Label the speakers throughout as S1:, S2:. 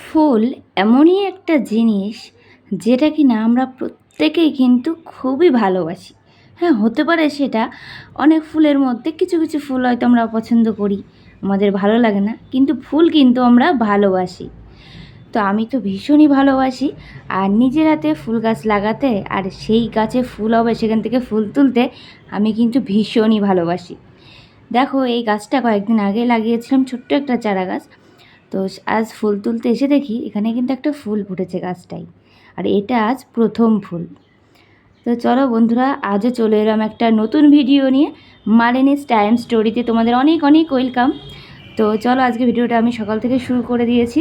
S1: ফুল এমনই একটা জিনিস যেটা কিনা আমরা প্রত্যেকেই কিন্তু খুবই ভালোবাসি। হ্যাঁ হতে পারে সেটা অনেক ফুলের মধ্যে কিছু কিছু ফুল হয়তো আমরা অপছন্দ করি, আমাদের ভালো লাগে না, কিন্তু ফুল কিন্তু আমরা ভালোবাসি। তো আমি তো ভীষণই ভালোবাসি, আর নিজের হাতে ফুল গাছ লাগাতে আর সেই গাছে ফুল হবে, সেখান থেকে ফুল তুলতে আমি কিন্তু ভীষণই ভালোবাসি। দেখো, এই গাছটা কয়েকদিন আগে লাগিয়েছিলাম ছোট্ট একটা চারা গাছ। তো আজ ফুল তুলতে এসে দেখি এখানে কিন্তু একটা ফুল ফুটেছে গাছটাই। আর এটা আজ প্রথম ফুল। তো চলো বন্ধুরা, আজও চলে এলাম একটা নতুন ভিডিও নিয়ে। মালিনীস টাইম স্টোরিতে তোমাদের অনেক অনেক ওয়েলকাম। তো চলো আজকে ভিডিওটা আমি সকাল থেকে শুরু করে দিয়েছি।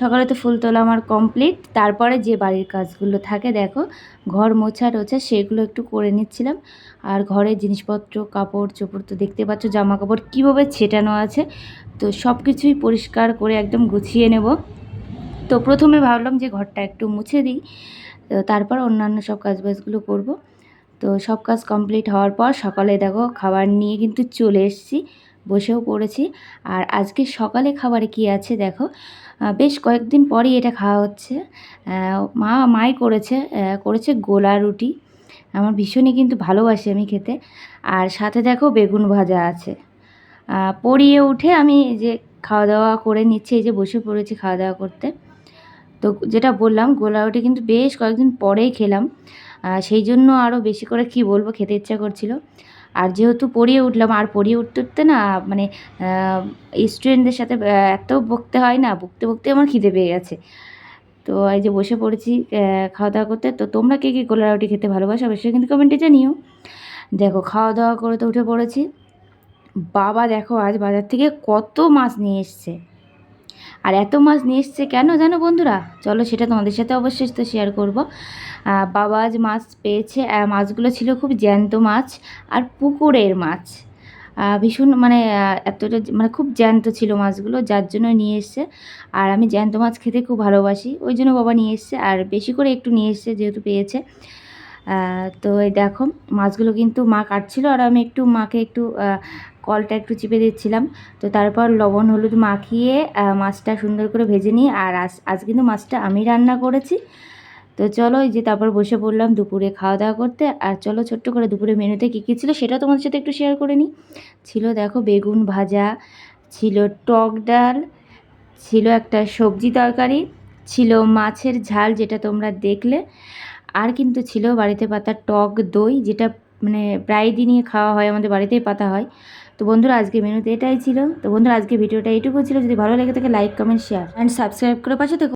S1: সকালে তো ফুল তোলা আমার কমপ্লিট। তারপরে যে বাড়ির কাজগুলো থাকে, দেখো, ঘর মোছা টোছা সেগুলো একটু করে নিচ্ছিলাম। আর ঘরের জিনিসপত্র, কাপড় চোপড় তো দেখতে পাচ্ছ, জামা কাপড় কীভাবে ছেটানো আছে তো সব কিছুই পরিষ্কার করে একদম গুছিয়ে নেব। তো প্রথমে ভাবলাম যে ঘরটা একটু মুছে দিই। তো তারপর অন্যান্য সব কাজবাজগুলো করব। তো সব কাজ কমপ্লিট হওয়ার পর সকালে দেখো খাবার নিয়ে কিন্তু চলে এসেছি, বসেও পড়েছি। আর আজকে সকালে খাবারে কি আছে দেখো? বেশ কয়েকদিন পরই এটা খাওয়া হচ্ছে। মা, মাই করেছে করেছে গোলা রুটি। আমার ভীষণই কিন্তু ভালোবাসি আমি খেতে। আর সাথে দেখো বেগুন ভাজা আছে। পড়িয়ে উঠে আমি যে খাওয়া দাওয়া করে নিচ্ছি, এই যে বসে পড়েছি খাওয়া দাওয়া করতে। তো যেটা বললাম, গোলা রুটি কিন্তু বেশ কয়েকদিন পরেই খেলাম। সেই জন্য আরও বেশি করে কি বলব, খেতে ইচ্ছা করছিল। আর যেহেতু পড়িয়ে উঠলাম, আর পড়িয়ে উঠতে উঠতে না মানে স্টুডেন্টদের সাথে এত বকতে হয় না, বকতে বকতে আমার খিদে পেয়ে গেছে। তো এই যে বসে পড়েছি খাওয়া দাওয়া করতে। তো তোমরা কে কী গোলা রুটি খেতে ভালোবাসো অবশ্যই কিন্তু কমেন্টে জানিও। দেখো খাওয়া দাওয়া করে তো উঠে পড়েছি। বাবা দেখো, আজ বাজার থেকে কত মাছ নিয়ে এসছে। আর এত মাছ নিয়ে এসছে কেন জানো বন্ধুরা? চলো সেটা তোমাদের সাথে অবশ্যই তো শেয়ার করব। বাবা আজ মাছ পেয়েছে মাছগুলো ছিল খুব জ্যান্ত মাছ আর পুকুরের মাছ। ভীষণ মানে এতটা মানে খুব জ্যান্ত ছিল মাছগুলো, যার জন্য নিয়ে এসছে। আর আমি জ্যান্ত মাছ খেতে খুব ভালোবাসি, ওই জন্য বাবা নিয়ে এসছে, আর বেশি করে একটু নিয়ে এসছে যেহেতু পেয়েছে। তো এই দেখো, মাছগুলো কিন্তু মা কাটছিল, আর আমি একটু মাকে একটু কলটা একটু চিপে দিচ্ছিলাম। তো তারপর লবণ, হলুদ মাখিয়ে মাছটা সুন্দর করে ভেজে নিই আর আজ কিন্তু মাছটা আমি রান্না করেছি। তো চলো এই যে তারপর বসে পড়লাম দুপুরে খাওয়া দাওয়া করতে। আর চলো ছোট্ট করে দুপুরে মেনুতে কী কী ছিল সেটা তোমাদের সাথে একটু শেয়ার করে নিই। ছিল দেখো বেগুন ভাজা, ছিল টক ডাল, ছিল একটা সবজি তরকারি, ছিল মাছের ঝাল যেটা তোমরা দেখলে, আর কিন্তু ছিল বাড়িতে পাতা টক দই, যেটা মানে প্রায় দিনই খাওয়া হয়, আমাদের বাড়িতেই পাতা হয়। তো বন্ধুরা আজকে মেনুতে এটাই ছিল। তো বন্ধুরা আজকে ভিডিওটা এইটুকু ছিল। যদি ভালো লেগে থাকে like comment share and subscribe করে পাশে